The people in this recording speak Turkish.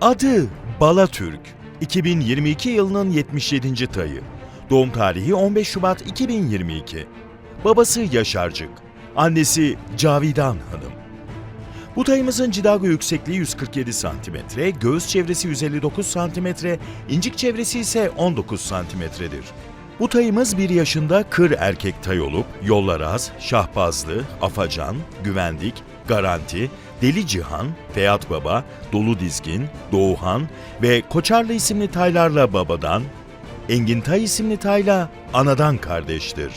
Adı Balatürk. 2022 yılının 77. tayı. Doğum tarihi 15 Şubat 2022. Babası Yaşarcık. Annesi Cavidan Hanım. Bu tayımızın cidago yüksekliği 147 cm, göğüs çevresi 159 cm, incik çevresi ise 19 cm'dir. Bu tayımız bir yaşında kır erkek tay olup yollar az, şahbazlı, afacan, güvendik, garanti, deli cihan, Feyat Baba, Dolu Dizgin, Doğuhan ve Koçarlı isimli taylarla babadan, Engin Tay isimli tayla anadan kardeştir.